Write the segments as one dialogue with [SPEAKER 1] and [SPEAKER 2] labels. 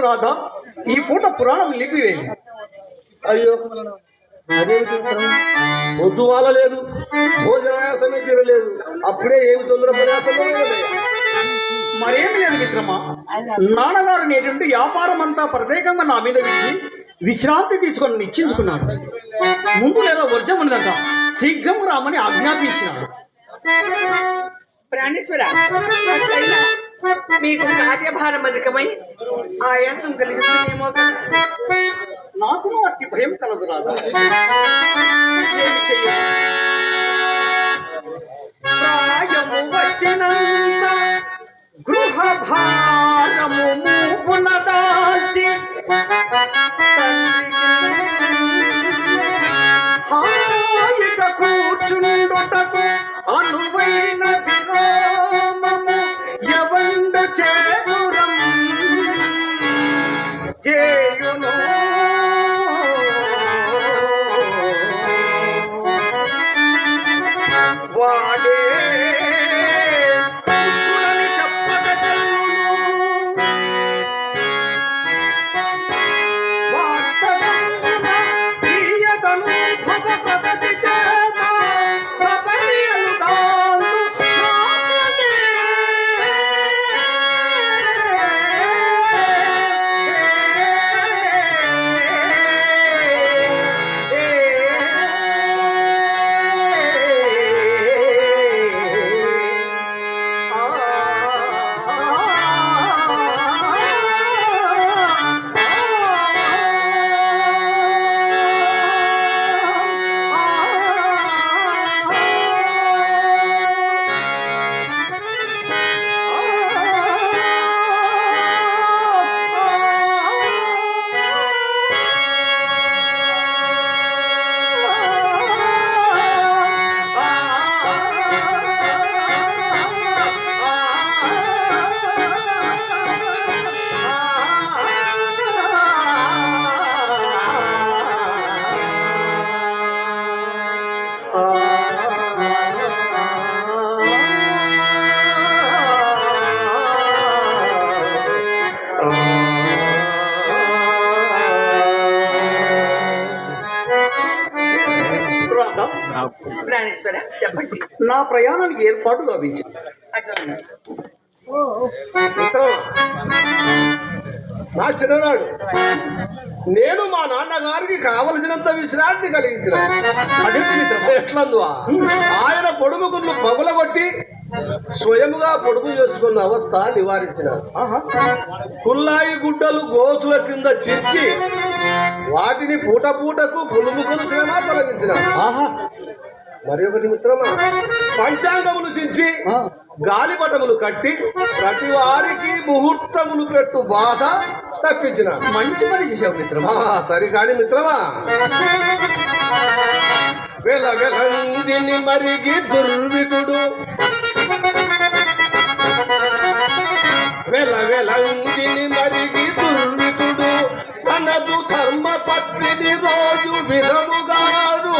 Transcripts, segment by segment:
[SPEAKER 1] రాధ ఈ పూట పురాణం లిపివేయి అయ్యో పొద్దు వాళ్ళ లేదు తీరలేదు. అప్పుడే ఏమి తొందర ప్రయాసమే
[SPEAKER 2] మరేమి లేదు మిత్రమా? నాన్నగారు నేటి వ్యాపారం అంతా ప్రత్యేకంగా నా మీద విడిచి విశ్రాంతి తీసుకొని నిశ్చించుకున్నాడు. ముందు లేదా వర్జం ఉన్నదంట. శీఘ్రం రామని ఆజ్ఞాపించినాడు.
[SPEAKER 3] ప్రాణేశ్వర మీకు కార్యభారం అధికమై ఆయాసం కలిగిస్తుందేమో కదా
[SPEAKER 2] నాకు అట్టి భయం కలదు రాదా ఏమి చెయ్యను? ప్రాయము వచ్చినంత గృహ భారము మూపున దాల్చి
[SPEAKER 3] చెప్పండి.
[SPEAKER 2] నా ప్రయాణానికి ఏర్పాటు
[SPEAKER 1] మిత్రం నా చిన్ననాడు నేను మా నాన్నగారికి కావలసినంత విశ్రాంతి కలిగించిన? ఎట్లందువా? ఆయన పొడుముకుళ్ళు పగులగొట్టి స్వయముగా పొడుపు చేసుకున్న అవస్థ నివారించిన కుల్లాయి గుడ్డలు గోసుల కింద చిచ్చి వాటిని పూట పూటకు పులుముకులు శ్రమ తొలగించిన
[SPEAKER 2] ఆహా.
[SPEAKER 1] మరి ఒకటి మిత్రమా? పంచాంగములు చించి. గాలిపటములు కట్టి ప్రతి వారికి ముహూర్తములు పెట్టు బాధ తప్పించిన.
[SPEAKER 2] మంచి పని చేసావు మిత్రమా.
[SPEAKER 1] సరి కాని మిత్రమా? వెల వెలందిని మరిగి వెల వెలందిని మరిగి దుర్విటుడు తనదు ధర్మ పత్రిని రోజు విధముగారు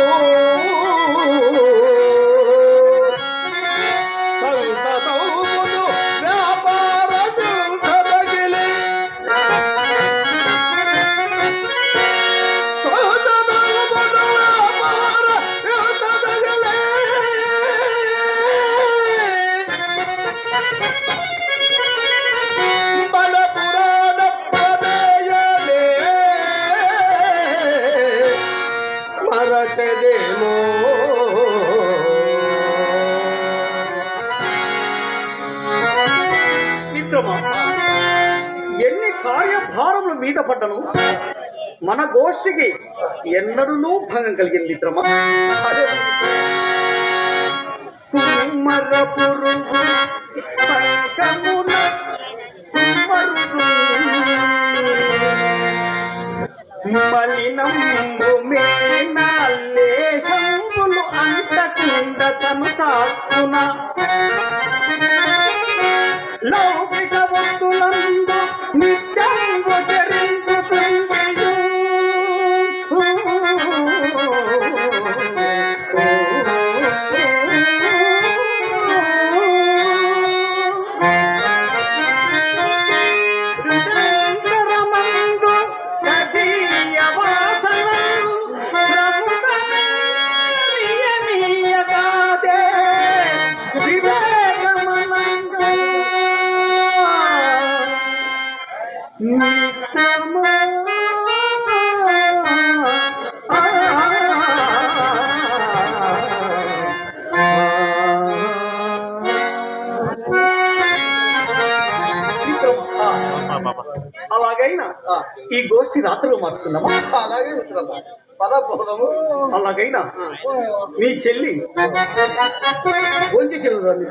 [SPEAKER 2] మీద పడ్డను. మన గోష్ఠికి ఎన్నడూ భంగం కలిగింది మిత్రమా. కుమ్మర మలినంబు మేనాలేశంబులు అంతకుండ తను లౌకిక వస్తులందు నిత్యం ఈ గోష్ఠి రాత్రిలో మార్చుకుందామా?
[SPEAKER 1] అలాగే పదార్థము
[SPEAKER 2] అలాగైనా మీ చెల్లి భోంచేసాడు దాన్ని